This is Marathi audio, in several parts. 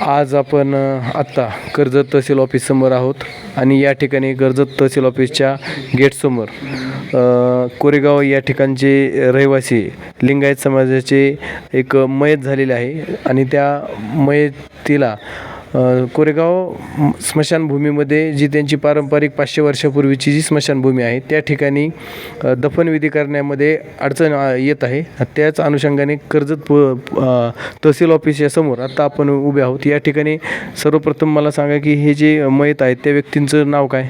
आज आपण आत्ता कर्जत तहसील ऑफिससमोर आहोत आणि या ठिकाणी कर्जत तहसील ऑफिसच्या गेटसमोर कोरेगाव या ठिकाणचे रहिवासी लिंगायत समाजाचे एक मयत झालेले आहे आणि त्या मयतीला कोरेगाव स्मशानभूमीमध्ये जी त्यांची पारंपरिक पाचशे वर्षापूर्वीची जी स्मशानभूमी आहे त्या ठिकाणी दफनविधी करण्यामध्ये अडचण येत आहे. त्याच अनुषंगाने कर्जत प तहसील ऑफिसच्या समोर आत्ता आपण उभे आहोत. या ठिकाणी सर्वप्रथम मला सांगा की हे जे मयत आहेत त्या व्यक्तींचं नाव काय?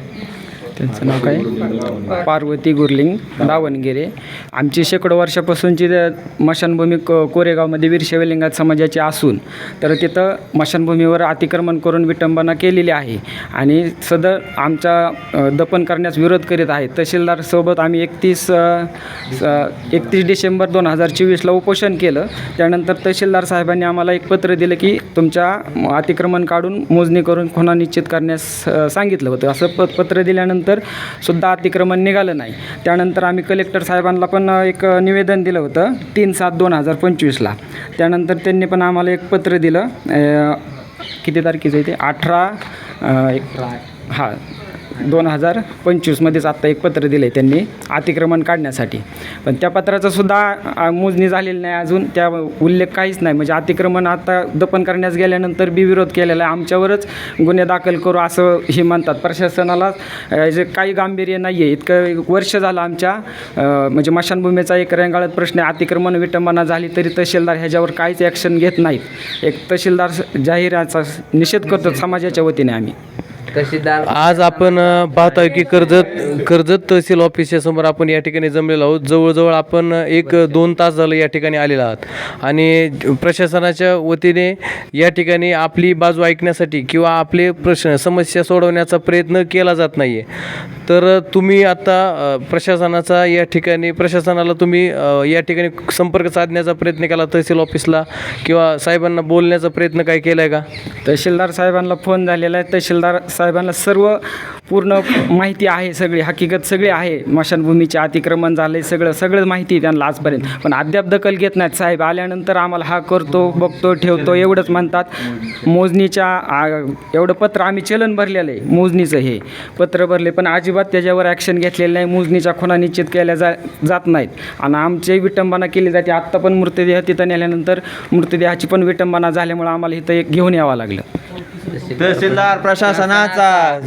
त्यांचं नाव काय? पार्वती गुरलिंग दावणगिरे. आमची शेकडो वर्षापासूनची त्या मशानभूमी को कोरेगावमध्ये वीरशैवलिंगात समाजाची असून तर तिथं मशानभूमीवर अतिक्रमण करून विटंबना केलेली आहे. आणि सदर आमचा दफन करण्यास विरोध करीत आहे तहसीलदारसोबत आम्ही एकतीस एकतीस डिसेंबर दोन हजार चोवीसला उपोषण केलं. त्यानंतर तहसीलदार साहेबांनी आम्हाला एक पत्र दिलं की तुमच्या अतिक्रमण काढून मोजणी करून खुणा निश्चित करण्यास सांगितलं होतं. असं प पत्र दिल्यानंतर सुद्धा अतिक्रमण निघालं नाही. त्यानंतर आम्ही कलेक्टर साहेबांना पण एक निवेदन दिलं होतं तीन सात दोन हजार पंचवीसला त्यानंतर त्यांनी पण आम्हाला एक पत्र दिलं किती तारखेचं आहे ते? अठरा एक हां दोन हजार पंचवीसमध्येच आत्ता एक पत्र दिलं आहे त्यांनी अतिक्रमण काढण्यासाठी. पण त्या पत्राचा सुद्धा मोजणी झालेली नाही अजून. त्या उल्लेख काहीच नाही. म्हणजे अतिक्रमण आता दफन करण्यास गेल्यानंतर बी विरोध केलेला आहे. आमच्यावरच गुन्हे दाखल करू असं हे म्हणतात. प्रशासनाला जे काही गांभीर्य नाही आहे इतकं वर्ष झालं आमच्या म्हणजे मशानभूमीचा एक रेंगाळत प्रश्न आहे. अतिक्रमण विटंबना झाली तरी तहसीलदार ह्याच्यावर काहीच ॲक्शन घेत नाहीत. एक तहसीलदार जाहिराचा निषेध करतो समाजाच्या वतीने आम्ही. आज आपण अ, पाहत आहे की कर्जत कर्जत तहसील ऑफिसच्या समोर आपण या ठिकाणी जमलेलो आहोत. जवळजवळ आपण एक दोन तास झालं या ठिकाणी आलेलो आहात. आणि प्रशासनाच्या वतीने या ठिकाणी आपली बाजू ऐकण्यासाठी किंवा आपले प्रश्न समस्या सोडवण्याचा प्रयत्न केला जात नाही आहे तर तुम्ही आता अ, प्रशासनाचा या ठिकाणी प्रशासनाला तुम्ही अ, या ठिकाणी संपर्क साधण्याचा प्रयत्न केला तहसील ऑफिसला किंवा साहेबांना बोलण्याचा प्रयत्न काय केला आहे का? तहसीलदार साहेबांना फोन झालेला आहे. तहसीलदार साहेबांना सर्व पूर्ण माहिती आहे सगळी हकीकत सगळी आहे. स्मशानभूमीचे अतिक्रमण झाले सगळं सगळं माहिती आहे त्यांना आजपर्यंत. पण अद्याप दखल घेत नाहीत साहेब. आल्यानंतर आम्हाला हा करतो बघतो ठेवतो एवढंच म्हणतात. मोजणीच्या एवढं पत्र आम्ही चलन भरलेलं आहे मोजणीचं हे. पत्र भरले पण अजिबात त्याच्यावर ॲक्शन घेतलेलं नाही. मोजणीच्या खुणा निश्चित केल्या जा जात नाहीत. आणि आमची विटंबना केली जाते. आत्ता पण मृतदेह तिथं नेल्यानंतर मृतदेहाची पण विटंबना झाल्यामुळे आम्हाला इथं एक घेऊन यावं लागलं. तहसीलदार प्रशासनाचा